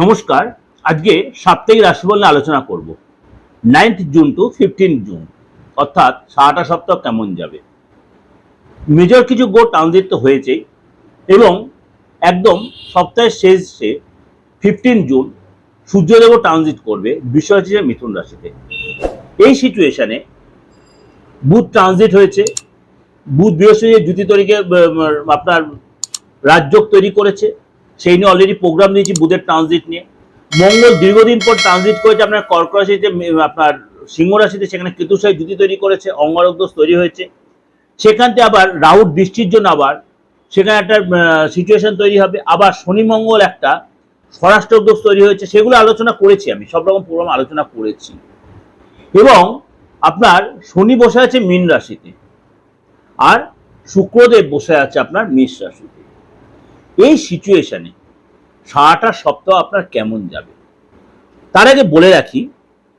নমস্কার, আজকে সাপ্তাহিক রাশিফল নিয়ে আলোচনা করব। Ninth June to fifteen June, অর্থাৎ সারাটা সপ্তাহ কেমন যাবে? মেজর কিছু গো ট্রানজিট তো হয়েছেই, এবং একদম সপ্তাহের শেষে ফিফটিন জুন সূর্যদেব ট্রানজিট করবে, বিষয় হচ্ছে মিথুন রাশিতে। এই সিচুয়েশনে বুধ ট্রানজিট হয়েছে, বুধ বৃহস্পতি জ্যোতি তরিকে আপনার রাজযোগ তৈরি করেছে সেই নিয়ে অলরেডি প্রোগ্রাম দিয়েছি বুধের ট্রানজিট নিয়ে। মঙ্গল দীর্ঘদিন পর ট্রানজিট করেছে, আপনার কর্ক রাশিতে আপনার সিংহ রাশিতে সেখানে কেতুসাই জুতি তৈরি করেছে, অঙ্গারক দোষ তৈরি হয়েছে। সেখান থেকে আবার রাহুর দৃষ্টির জন্য আবার সেখানে একটা সিচুয়েশন তৈরি হবে। আবার শনি মঙ্গল একটা স্বরাষ্ট্র দোষ তৈরি হয়েছে, সেগুলো আলোচনা করেছি আমি, সব রকম প্রোগ্রাম আলোচনা করেছি। এবং আপনার শনি বসে আছে মীন রাশিতে, আর শুক্রদেব বসে আছে আপনার মেষ রাশিতে। এই সিচুয়েশনে সারাটা সপ্তাহ আপনার কেমন যাবে? তার আগে বলে রাখি,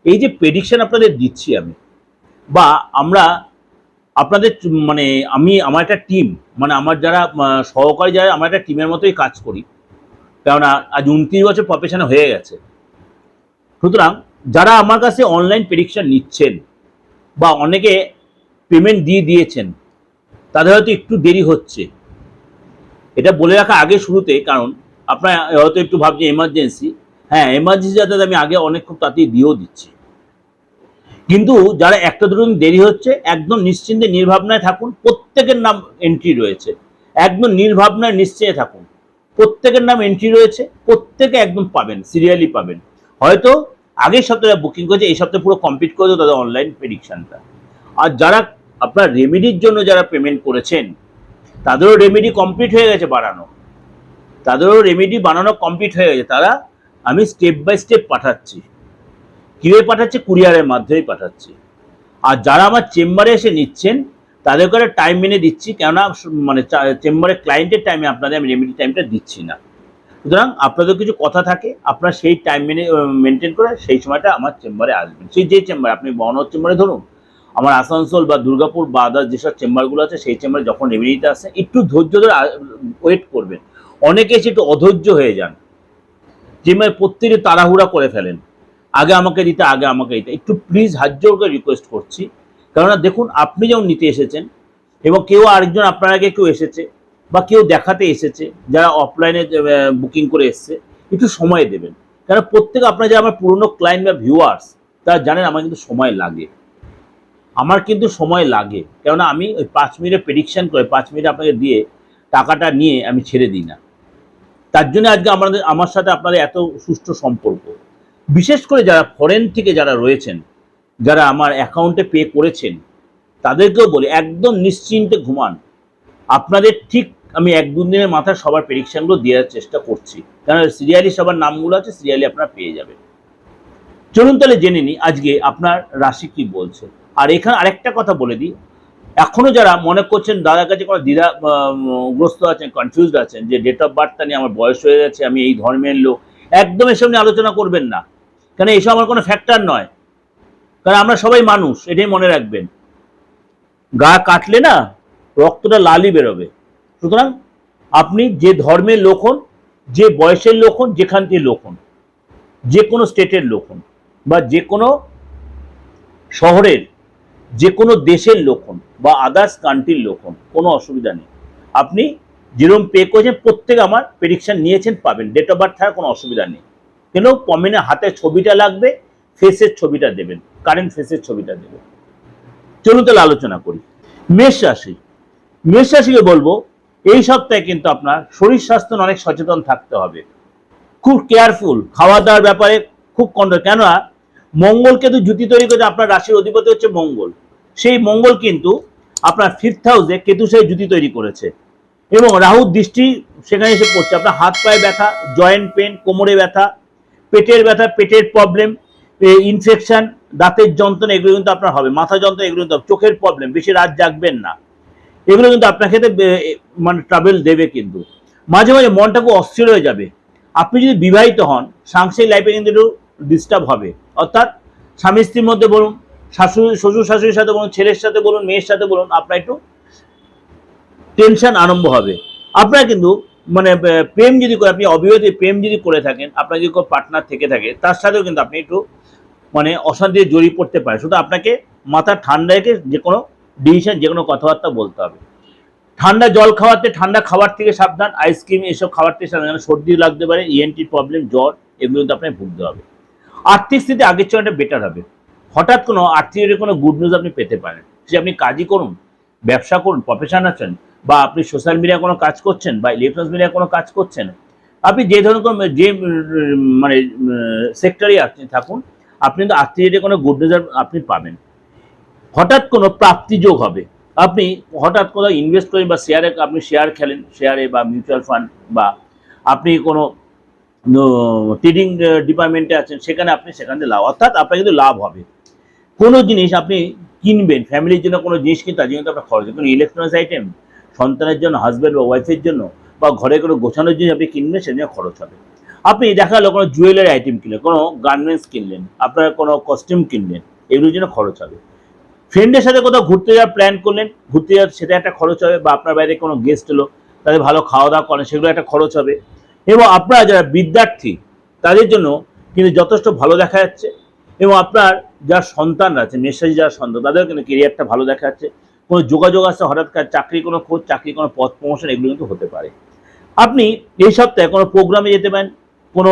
এই যে প্রেডিকশন আপনাদের দিচ্ছি আমি, বা আমরা আপনাদের মানে আমি, আমার একটা টিম মানে আমার যারা সহকারী যারা, আমার একটা টিমের মতোই কাজ করি। কেননা আজ উনত্রিশ বছর প্রফেশনে হয়ে গেছে। সুতরাং যারা আমার কাছে অনলাইন প্রেডিকশন নিচ্ছেন, বা অনেকে পেমেন্ট দিয়ে দিয়েছেন, তাদের হয়তো একটু দেরি হচ্ছে। এটা বলে রাখা আগে শুরুতে, কারণ আপনার হয়তো একটু ভাবছেন এমার্জেন্সি হ্যাঁ এমার্জেন্সি যাতে আমি আগে অনেক খুব তাড়াতাড়ি দিয়েও দিচ্ছি। কিন্তু যারা একটা দুটো দেরি হচ্ছে, একদম নিশ্চিন্তে, নির্ভাবনায় থাকুন, প্রত্যেকের নাম এন্ট্রি রয়েছে। একদম নির্ভাবনায়, নিশ্চয়ে থাকুন। প্রত্যেকের নাম এন্ট্রি রয়েছে, প্রত্যেকে একদম পাবেন সিরিয়ালি পাবেন। হয়তো আগের সপ্তাহে বুকিং করেছে, এই সপ্তাহে পুরো কমপ্লিট করে দেবো তাদের অনলাইন প্রেডিকশনটা আর যারা আপনার রেমেডির জন্য যারা পেমেন্ট করেছেন তাদেরও রেমেডি কমপ্লিট হয়ে গেছে বানানো। তাদেরও রেমেডি বানানো কমপ্লিট হয়ে গেছে। তারা আমি স্টেপ বাই স্টেপ পাঠাচ্ছি। কীভাবে পাঠাচ্ছি? কুরিয়ারের মাধ্যমেই পাঠাচ্ছি। আর যারা আমার চেম্বারে এসে নিচ্ছেন তাদের করে টাইম মেনে দিচ্ছি। কেননা মানে চেম্বারে ক্লায়েন্টের টাইমে আপনাদের আমি রেমেডি টাইমটা দিচ্ছি না। সুতরাং আপনাদের কিছু কথা থাকে, আপনারা সেই টাইম মেনে মেনটেন করে সেই সময়টা আমার চেম্বারে আসবেন। সেই যে চেম্বার আপনি বনর চেম্বারে ধরুন আমার আসানসোল বা দুর্গাপুর বা আদার যেসব চেম্বারগুলো আছে, সেই চেম্বারে যখন রেমেডিতে আসে, একটু ধৈর্য ধরে ওয়েট করবেন। অনেকে এসে একটু অধৈর্য হয়ে যান। চেম্বারে প্রত্যেকে তাড়াহুড়া করে ফেলেন। আগে আমাকে দিতে, আগে আমাকে দিতে। একটু প্লিজ হাত জোর করে রিকোয়েস্ট করছি। কেননা দেখুন, আপনি যেমন নিতে এসেছেন এবং কেউ আরেকজন আপনার আগে কেউ এসেছে বা কেউ দেখাতে এসেছে, যারা অফলাইনে বুকিং করে এসছে, একটু সময় দেবেন। কারণ প্রত্যেক আপনার যারা আমার পুরনো ক্লায়েন্ট বা ভিউয়ার্স তারা জানেন আমার কিন্তু সময় লাগে। আমার কিন্তু সময় লাগে। কেননা আমি ওই পাঁচ মিনিটে প্রেডিকশন করে, পাঁচ মিনিট আপনাকে দিয়ে টাকাটা নিয়ে আমি ছেড়ে দিই না। তার জন্য আজকে আমাদের, আমার সাথে আপনাদের এত সুষ্ঠু সম্পর্ক। বিশেষ করে যারা ফরেন থেকে যারা রয়েছেন, যারা আমার অ্যাকাউন্টে পে করেছেন, তাদেরকেও বলি, একদম নিশ্চিন্তে ঘুমান। আপনাদের ঠিক আমি এক দু দিনের মাথায় সবার প্রেডিকশনগুলো দেওয়ার চেষ্টা করছি। কারণ সিরিয়ালি সবার নামগুলো আছে, সিরিয়ালি আপনারা পেয়ে যাবেন। চলুন তাহলে জেনে নিই, আজকে আপনার রাশি কি বলছে? আর এখানে আরেকটা কথা বলে দিই। এখনও যারা মনে করছেন দাদার কাছে কোনো দ্বিধা গ্রস্ত আছেন কনফিউজড আছেন, যে ডেট অফ বার্থটা নিয়ে আমার বয়স হয়ে গেছে আমি এই ধর্মের লোক, একদম এসব নিয়ে আলোচনা করবেন না। কেন এসব আমার কোনো ফ্যাক্টর নয়। কারণ আমরা সবাই মানুষ, এটাই মনে রাখবেন। গা কাটলে না রক্তটা লালই বেরোবে। সুতরাং আপনি যে ধর্মের লোক হন, যে বয়সের লোক হন, যেখান থেকে লোক হন, যে কোনো স্টেটের লোক হন, বা যে কোনো শহরের যে কোনো দেশের লোক হন বা আদার্স কান্ট্রির লোক হন, কোনো অসুবিধা নেই। আপনি যেরকম পে করেছেন, প্রত্যেক আমার প্রেডিকশন নিয়েছেন, পাবেন। ডেট অফ বার্থ থাকার কোনো অসুবিধা নেই। কেন? কমেন্টে হাতে ছবিটা লাগবে ফেসের ছবিটা দেবেন কারেন্ট ফেসের ছবিটা দেবেন। চলুন তাহলে আলোচনা করি। মেষ রাশি। মেষ রাশিকে বলব, এই সপ্তাহে কিন্তু আপনার শরীর স্বাস্থ্য অনেক সচেতন থাকতে হবে। খুব কেয়ারফুল খাওয়া দাওয়ার ব্যাপারে খুব কন্ট্রোল কেননা মঙ্গল কিন্তু জুতি তৈরি করে আপনার রাশির অধিপতি হচ্ছে মঙ্গল। সেই মঙ্গল কিন্তু আপনার ফিফথ হাউসে কেতু সেই জুতি তৈরি করেছে। এবং রাহুর দৃষ্টি সেখানে এসে পড়ছে। আপনার হাত পায়ে ব্যথা জয়েন্ট পেন কোমরে ব্যথা, পেটের ব্যথা, পেটের প্রবলেম ইনফেকশন দাঁতের যন্ত্রণা, এগুলো কিন্তু আপনার হবে। মাথা যন্ত্রণা, এগুলো কিন্তু চোখের প্রবলেম বেশি রাত জাগবেন না। এগুলো কিন্তু আপনার ক্ষেত্রে মানে ট্রাভেল দেবে কিন্তু। মাঝে মাঝে মনটা খুব অস্থির হয়ে যাবে। আপনি যদি বিবাহিত হন, সাংসারিক লাইফে কিন্তু একটু ডিস্টার্ব হবে। অর্থাৎ স্বামী স্ত্রীর মধ্যে বলুন শাশুড়ি, শ্বশুর শাশুড়ির সাথে বলুন, ছেলের সাথে বলুন, মেয়ের সাথে বলুন, আপনার একটু টেনশন আরম্ভ হবে। আপনারা কিন্তু মানে প্রেম যদি করে, আপনি অবিবাহিত প্রেম যদি করে থাকেন, আপনার যদি কোনো পার্টনার থেকে থাকে, তার সাথেও কিন্তু আপনি একটু মানে অশান্তিতে জড়িয়ে পড়তে পারে শুধু আপনাকে মাথা ঠান্ডা রেখে যে কোনো ডিসিশন যে কোনো কথাবার্তা বলতে হবে। ঠান্ডা জল খাওয়াতে, ঠান্ডা খাবার থেকে সাবধান আইসক্রিম এসব খাবার থেকে সাবধান সর্দি লাগতে পারে ইএনটি প্রবলেম জ্বর, এগুলো কিন্তু আপনাকে ভুগতে হবে। আর্থিক স্থিতি আগের চেয়ে বেটার হবে। হঠাৎ কোনো আর্থিক কোনো গুড নিউজ আপনি পেতে পারেন। সে আপনি কাজই করুন, ব্যবসা করুন প্রফেশন আছেন, বা আপনি সোশ্যাল মিডিয়া কোনো কাজ করছেন, বা ইলেকট্রনিক্স মিডিয়া কোনো কাজ করছেন, আপনি যে ধরনের যে মানে সেক্টরে আপনি থাকুন, আপনি কিন্তু আর্থিক কোনো গুড নিউজ আপনি পাবেন। হঠাৎ কোনো প্রাপ্তিযোগ হবে। আপনি হঠাৎ কোথাও ইনভেস্ট করেন বা শেয়ারে আপনি শেয়ার খেলেন শেয়ারে বা মিউচুয়াল ফান্ড বা আপনি কোনো ট্রেডিং ডিপার্টমেন্টে আছেন, সেখানে আপনি সেখান থেকে লাভ, অর্থাৎ আপনার কিন্তু লাভ হবে। কোনো জিনিস আপনি কিনবেন ফ্যামিলির জন্য কোনো জিনিস কিনতে, তার জন্য কিন্তু আপনার খরচ। কোনো ইলেকট্রনিক্স আইটেম সন্তানের জন্য হাজব্যান্ড বা ওয়াইফের জন্য, বা ঘরে কোনো গোছানোর জন্য আপনি কিনবেন, সেজন্য খরচ হবে। আপনি দেখা গেলো কোনো জুয়েলারি আইটেম কিনলেন, কোনো গার্মেন্টস কিনলেন, আপনার কোনো কস্টিউম কিনলেন, এগুলোর জন্য খরচ হবে। ফ্রেন্ডের সাথে কোথাও ঘুরতে যাওয়ার প্ল্যান করলেন, ঘুরতে যাওয়ার সেটা একটা খরচ হবে, বা আপনার বাইরে কোনো গেস্ট এলো, তাদের ভালো খাওয়া দাওয়া করেন, সেগুলো একটা খরচ হবে। এবং আপনারা যারা বিদ্যার্থী, তাদের জন্য কিন্তু যথেষ্ট ভালো দেখা যাচ্ছে। এবং আপনার যার সন্তানরা আছে, মেসাজি যার সন্তান তাদেরও কিন্তু কেরিয়ারটা ভালো দেখা যাচ্ছে কোনো যোগাযোগ আছে, হঠাৎ করে চাকরি, কোনো খোঁজ, চাকরি, কোনো পথ প্রমোশন এগুলো কিন্তু হতে পারে। আপনি এই সপ্তাহে কোনো প্রোগ্রামে যেতে পারেন, কোনো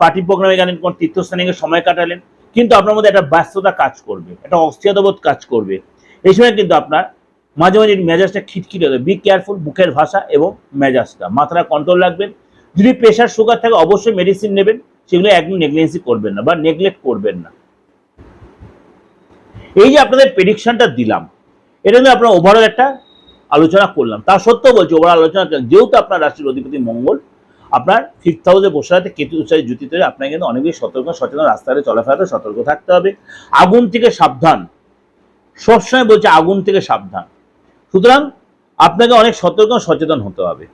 পার্টি প্রোগ্রামে গেলেন, কোনো তীর্থস্থানে গিয়ে সময় কাটালেন, কিন্তু আপনার মধ্যে একটা ব্যস্ততা কাজ করবে, একটা অস্থিরতাবোধ কাজ করবে। এই সময় কিন্তু আপনার মাঝে মাঝে মেজাজটা খিটখিটে হবে বি কেয়ারফুল মুখের ভাষা এবং মেজাজটা, মাথাটা কন্ট্রোল রাখবেন। যদি প্রেশার সুগার থাকে, অবশ্যই মেডিসিন নেবেন, সেগুলো একদম নেগলেন্সি করবেন না বা নেগলেক্ট করবেন না। এই যে আপনাদের প্রেডিকশনটা দিলাম, এটা নিয়ে আপনার ওভারঅল একটা আলোচনা করলাম। তা সত্ত্বেও বলছি ওভারঅল আলোচনা। যেহেতু আপনার রাশির অধিপতি মঙ্গল, আপনার ফিফথ হাউসে বসে আছে, কেতু উচ্চারে জুতিতে আপনাকে কিন্তু অনেক বেশি সতর্ক, সচেতন রাস্তায় চলাফেরাতে সতর্ক থাকতে হবে। আগুন থেকে সাবধান। সবসময় বলছে, আগুন থেকে সাবধান। সুতরাং আপনাকে অনেক সতর্ক, সচেতন হতে হবে।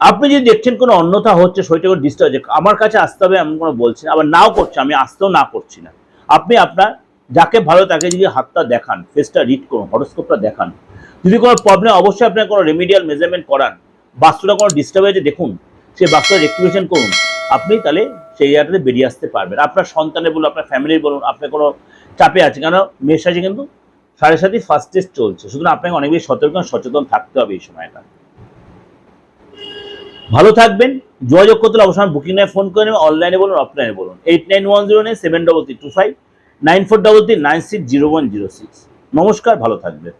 আপনি যদি দেখছেন কোনো অন্যথা হচ্ছে শরীরটা ডিস্টার্ব হচ্ছে, আমার কাছে আসতে হবে এমন কোনো বলছি না, আবার নাও করছে, আমি আসতেও না করছি না। আপনি আপনার, যাকে ভালো তাকে যদি হাতটা দেখান ফেসটা রিড করুন হরস্কোপটা দেখান। যদি কোনো প্রবলেম অবশ্যই আপনার কোনো রেমিডিয়াল মেজারমেন্ট করান, বাস্তুটা কোনো ডিস্টার্ব হয়েছে, দেখুন, সেই বাস্তুটা রেক্টিভেশন করুন। আপনি তাহলে সেই জায়গাটাতে বেরিয়ে আসতে পারবেন। আপনার সন্তানের বলুন, আপনার ফ্যামিলির বলুন, আপনার কোনো চাপে আছে কেন মেষ আছে কিন্তু সাড়ে সাথে ফার্স্ট টেস্ট চলছে। সুতরাং আপনাকে অনেক বেশি সতর্ক সচেতন থাকতে হবে এই সময়টা। ভালো থাকবেন। যোগাযোগ করতে হলে অবশ্যই বুকিং নিয়ে ফোন করে নেবেন অনলাইনে বলুন অফলাইনে বলুন। Eight nine one zero nine seven double three two five nine four double three nine six zero one zero six নমস্কার, ভালো থাকবেন।